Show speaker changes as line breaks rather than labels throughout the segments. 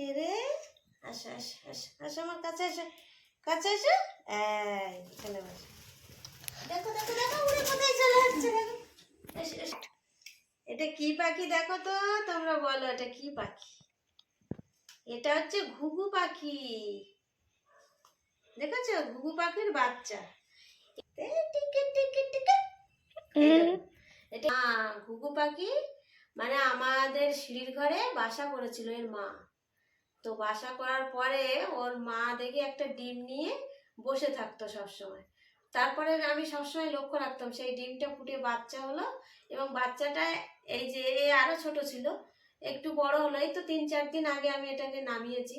কে রে? আসো আসো আসো আসো আমার কাছে আসো কাছে আসো। এখানে বসো। দেখো দেখো দেখো উড়ে কোথায় চলে যাচ্ছে দেখো। এটা কি পাখি দেখো তো তোমরা বলো এটা কি পাখি? এটা হচ্ছে ঘুঘু পাখি। দেখেছ? ঘুঘু পাখির বাচ্চা। এটা ঘুঘু পাখি। মানে আমাদের সিঁড়ির ঘরে বাসা করেছিল এর মা। তো বাসা করার পরে ওর মা দেখি একটা ডিম নিয়ে বসে থাকতো সবসময়। তারপরে আমি সবসময় লক্ষ্য রাখতাম, সেই ডিমটা ফুটে বাচ্চা হলো এবং বাচ্চাটা এই যে এ আরও ছোট ছিল, একটু বড় হলো এই তো তিন চার দিন আগে আমি এটাকে নামিয়েছি।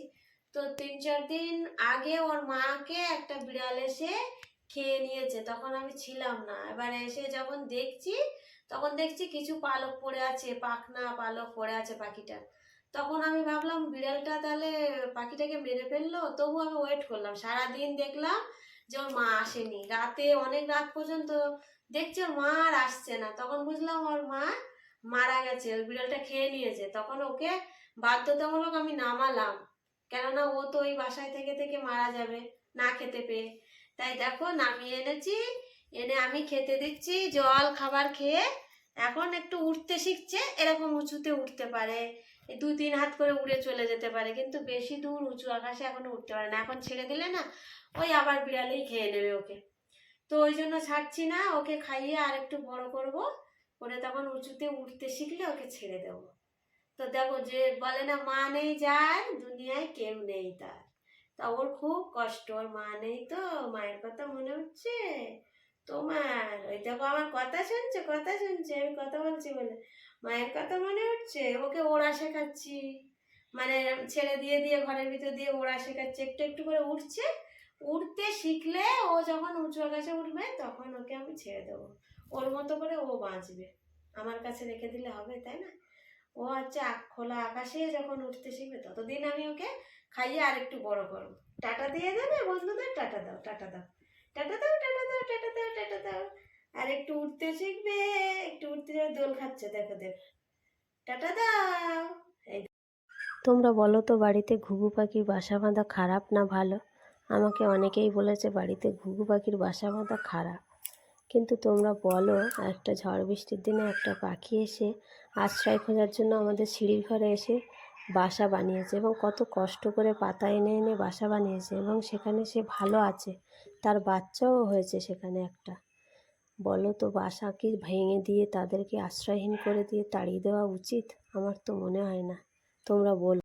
তো তিন চার দিন আগে ওর মাকে একটা বিড়াল এসে খেয়ে নিয়েছে, তখন আমি ছিলাম না। এবার এসে যখন দেখছি, তখন দেখছি কিছু পালক পড়ে আছে, পাখনা পালক পড়ে আছে পাখিটার। তখন আমি ভাবলাম, বিড়ালটা তাহলে পাখিটাকে মেরে ফেলল, তবু আমি ওয়েট করলাম। সারাদিন দেখলাম যে ওর মা আসেনি। রাতে অনেক রাত পর্যন্ত দেখছি ওর মা আর আসছে না। তখন বুঝলাম ওর মা মারা গেছে, ওই বিড়ালটা খেয়ে নিয়েছে। তখন ওকে বাধ্যতামূলক আমি নামালাম। কেননা ও তো ওই বাসায় থেকে থেকে মারা যাবে, না খেতে পেয়ে। তাই দেখো, নামিয়ে এনেছি, এনে আমি খেতে দিচ্ছি, জল, খাবার খেয়ে এখন একটু উঠতে শিখছে, এরকম উঁচুতে উঠতে পারে। দু তিন হাত করে উড়ে চলে যেতে পারে, কিন্তু বেশি দূর উঁচু আকাশে এখনও উঠতে পারে না। এখন ছেড়ে দিলে না, ওই আবার বিড়ালেই খেয়ে নেবে ওকে। তো ওই জন্য ছাড়ছি না, ওকে খাইয়ে আর একটু বড় করব। করে তখন উঁচুতে উঠতে শিখলে ওকে ছেড়ে দেবো। তো দেখো যে বলে না, মা নেই যার, দুনিয়ায় কেউ নেই তার। তা ওর খুব কষ্ট, ওর মা নেই তো, মায়ের কথা মনে হচ্ছে। তোমার দেখো আমার কথা শুনছে কথা শুনছে, আমি কথা বলছি বলে। মায়ের কথা মনে হচ্ছে? ওকে ওড়া শেখাচ্ছি। মানে ছেড়ে দিয়ে দিয়ে, ঘরের ভিতর দিয়ে ওড়া শেখাচ্ছি। একটু একটু করে উঠছে। উঠতে শিখলে ও যখন উঁচু আকাশে উঠবে, তখন ওকে আমি ছেড়ে দেবো। ওর মতো করে ও বাঁচবে। আমার কাছে রেখে দিলে হবে, তাই না? ও হচ্ছে খোলা আকাশে যখন উঠতে শিখবে, ততদিন আমি ওকে খাইয়ে আর একটু বড় করব। টাটা দিয়ে দেবে বন্ধুদের, টাটা দাও টাটা দাও। টাটা দাও টাটা দাও টাটা দাও টাটা দাও আর একটু উঠতে শিখবে, একটু উঠতে যাবে, দোল খাচ্ছে, দেখো দেখো। টাটা, দাও।
তোমরা বলো তো, বাড়িতে ঘুঘু পাখির বাসা বাঁধা খারাপ না ভালো? আমাকে অনেকেই বলেছে, বাড়িতে ঘুঘু পাখির বাসা বাঁধা খারাপ। কিন্তু তোমরা বলো, একটা ঝড় বৃষ্টির দিনে একটা পাখি এসে আশ্রয় খোঁজার জন্য আমাদের সিঁড়ির ঘরে এসে বাসা বানিয়েছে এবং কত কষ্ট করে পাতা এনে এনে বাসা বানিয়েছে এবং সেখানে সে ভালো আছে। তার বাচ্চাও হয়েছে সেখানে একটা। বলো তো, বাসাকে ভেঙে দিয়ে তাদেরকে আশ্রয়হীন করে দিয়ে তাড়িয়ে দেওয়া উচিত? আমার তো মনে হয় না। তোমরা বলো